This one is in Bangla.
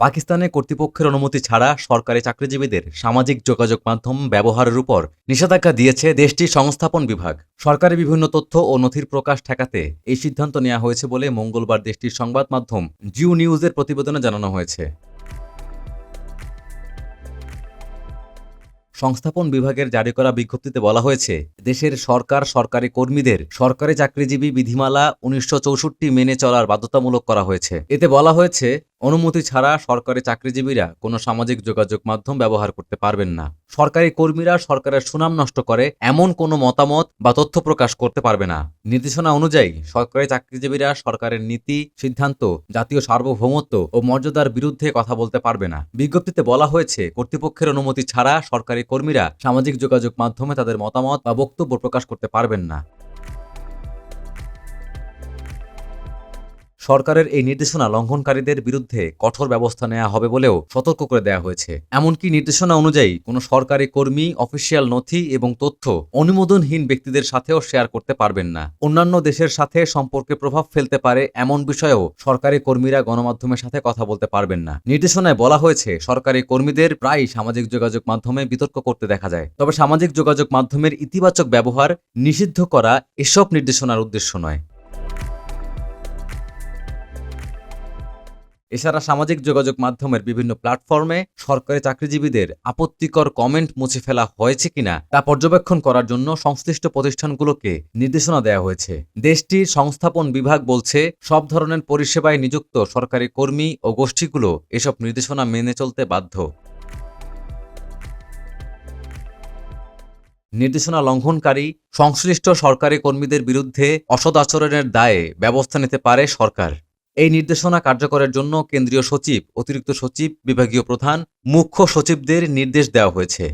পাকিস্তানে কর্তৃপক্ষের অনুমতি ছাড়া সরকারি চাকরিজীবীদের সামাজিক যোগাযোগ মাধ্যম ব্যবহারের উপর নিষেধাজ্ঞা দিয়েছে দেশটির সংস্থাপন বিভাগ। সরকারি বিভিন্ন তথ্য ও নথির প্রকাশ ঠেকাতে এই সিদ্ধান্ত নেওয়া হয়েছে বলে মঙ্গলবার দেশটির সংবাদ মাধ্যম জিও নিউজের প্রতিবেদনে জানানো হয়েছে। সংস্থাপন বিভাগের জারি করা বিজ্ঞপ্তিতে বলা হয়েছে, দেশের সরকার সরকারি কর্মীদের সরকারি চাকরিজীবী বিধিমালা উনিশশো চৌষট্টি মেনে চলার বাধ্যতামূলক করা হয়েছে। এতে বলা হয়েছে অনুমতি ছাড়া সরকারি চাকরিজীবীরা কোনো সামাজিক যোগাযোগ মাধ্যম ব্যবহার করতে পারবেন না। সরকারি কর্মীরা সরকারের সুনাম নষ্ট করে এমন কোনো মতামত বা তথ্য প্রকাশ করতে পারবে না। নির্দেশনা অনুযায়ী সরকারি চাকরিজীবীরা সরকারের নীতি, সিদ্ধান্ত, জাতীয় সার্বভৌমত্ব ও মর্যাদার বিরুদ্ধে কথা বলতে পারবে না। বিজ্ঞপ্তিতে বলা হয়েছে, কর্তৃপক্ষের অনুমতি ছাড়া সরকারি কর্মীরা সামাজিক যোগাযোগ মাধ্যমে তাদের মতামত বা বক্তব্য প্রকাশ করতে পারবেন না। সরকারের এই নির্দেশনা লঙ্ঘনকারীদের বিরুদ্ধে কঠোর ব্যবস্থা নেওয়া হবে বলেও সতর্ক করে দেওয়া হয়েছে। এমনকি নির্দেশনা অনুযায়ী কোনো সরকারি কর্মী, অফিসিয়াল নথি এবং তথ্য অনুমোদনহীন ব্যক্তিদের সাথেও শেয়ার করতে পারবেন না। অন্যান্য দেশের সাথে সম্পর্কে প্রভাব ফেলতে পারে এমন বিষয়েও সরকারি কর্মীরা গণমাধ্যমের সাথে কথা বলতে পারবেন না। নির্দেশনায় বলা হয়েছে, সরকারি কর্মীদের প্রায় সামাজিক যোগাযোগ মাধ্যমে বিতর্ক করতে দেখা যায়। তবে সামাজিক যোগাযোগ মাধ্যমের ইতিবাচক ব্যবহার নিষিদ্ধ করা এসব নির্দেশনার উদ্দেশ্য নয়। এছাড়া সামাজিক যোগাযোগ মাধ্যমের বিভিন্ন প্ল্যাটফর্মে সরকারি চাকরিজীবীদের আপত্তিকর কমেন্ট মুছে ফেলা হয়েছে কিনা তা পর্যবেক্ষণ করার জন্য সংশ্লিষ্ট প্রতিষ্ঠানগুলোকে নির্দেশনা দেওয়া হয়েছে। দেশটির সংস্থাপন বিভাগ বলছে, সব ধরনের পরিষেবায় নিযুক্ত সরকারি কর্মী ও গোষ্ঠীগুলো এসব নির্দেশনা মেনে চলতে বাধ্য। নির্দেশনা লঙ্ঘনকারী, সংশ্লিষ্ট সরকারি কর্মীদের বিরুদ্ধে অসৎ আচরণের দায়ে ব্যবস্থা নিতে পারে সরকার। এই নির্দেশনা কার্যকরের জন্য কেন্দ্রীয় সচিব, অতিরিক্ত সচিব, বিভাগীয় প্রধান, মুখ্য সচিবদের নির্দেশ দেওয়া হয়েছে।